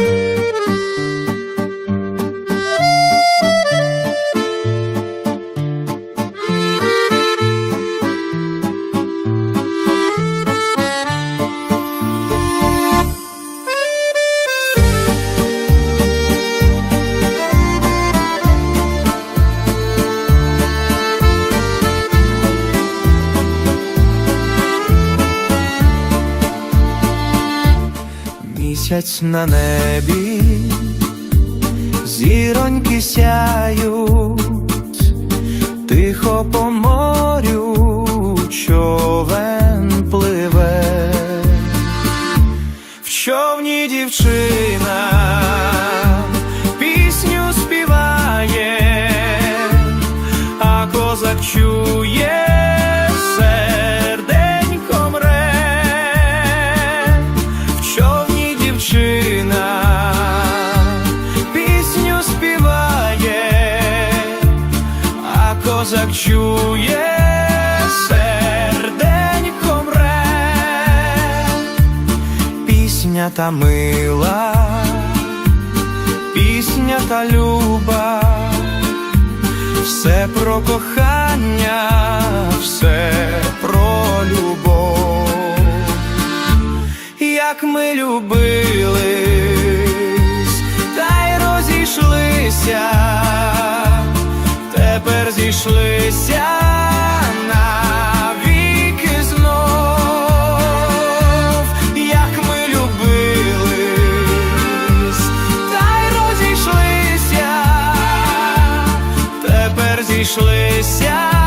Música Місяць на небі, зіроньки сяють, тихо по морю човен пливе, в човні дівчина пісню співає, а козак чує. Козак чує, серденько мре, пісня та мила, пісня та люба, все про кохання, все про любов. Як ми любились, та й розійшлися, тепер зійшлися навіки знов, як ми любились, та й розійшлися, тепер зійшлися.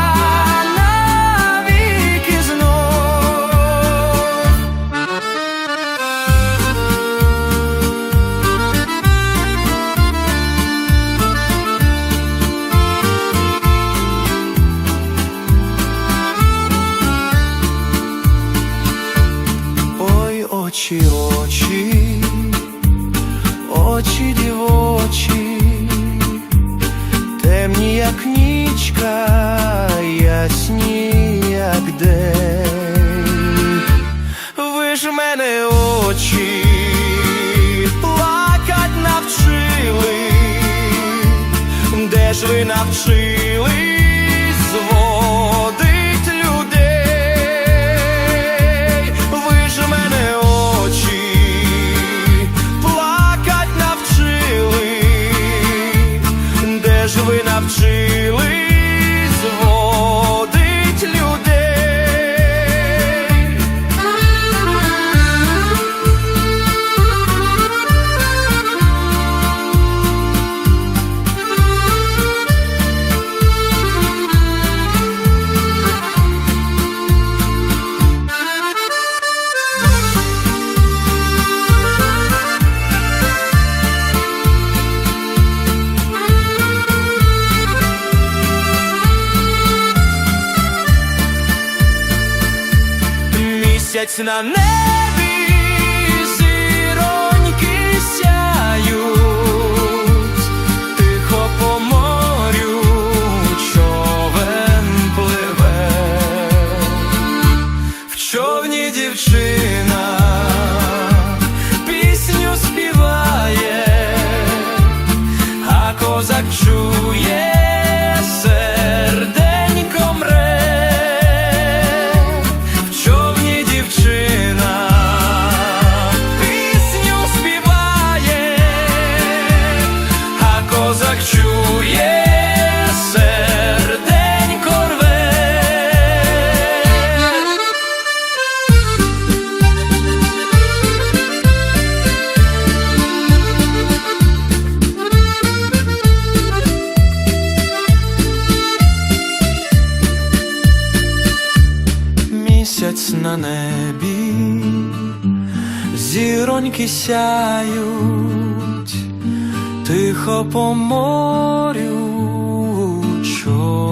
Очі, очі, очі дівочі, темні, як нічка, ви навчились Місяць на небі, на небі, зіроньки сяють, тихо по морю човен